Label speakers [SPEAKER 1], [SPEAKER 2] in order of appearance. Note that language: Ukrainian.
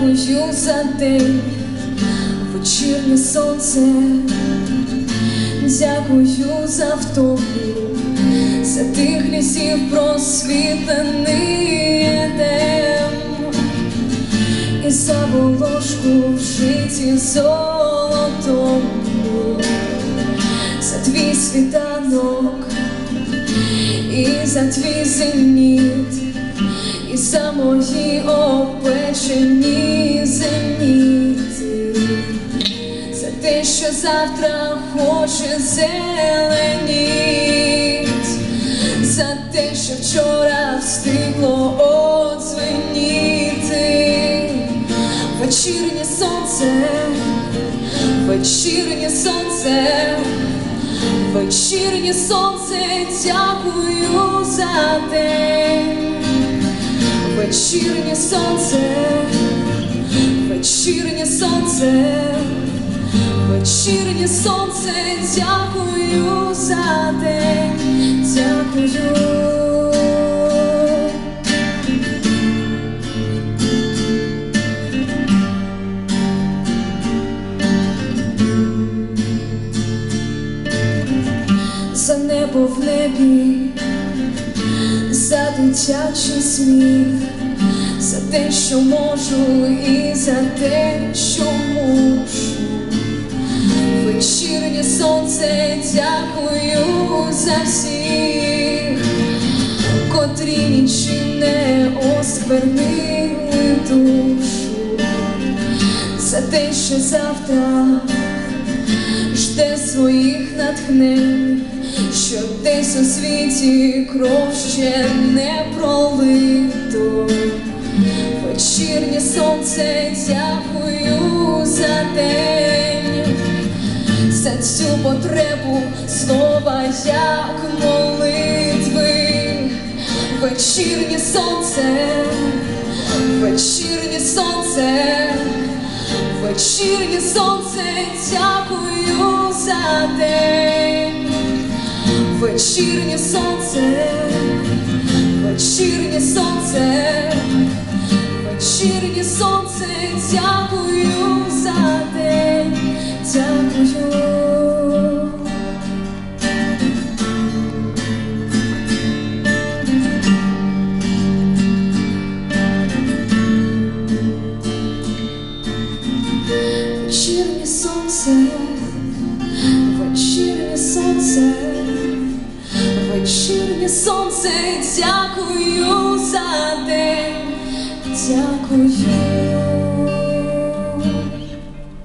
[SPEAKER 1] дякую за день, вечірнє сонце, дякую за втому, за тих лісів просвітлений едем і за волошку в житті золотому, за твій світанок і за твій зеніт, і за мої опечені що завтра хоче зеленіть, за те, що вчора встигло одзвеніти, вечірнє сонце, вечірнє сонце. Вечірнє сонце, дякую за день. Вечірнє сонце, вечірнє сонце, вечірнє сонце, дякую за день, дякую. за небо в небі, за дитячий сміх, за те, що можу, і за те, що мушу. Вечірнє сонце, дякую за всіх, котрі нічим не осквернили душу, за те, що завтра жде своїх натхнень, що десь у світі кров ще не пролито. Вечірнє сонце, дякую за цю потребу слова як молитви. Вечірнє сонце, вечірнє сонце. Вечірнє сонце, дякую за день. Вечірнє сонце, вечірнє сонце, вечірнє сонце, дякую Сонце, дякую за день, дякую.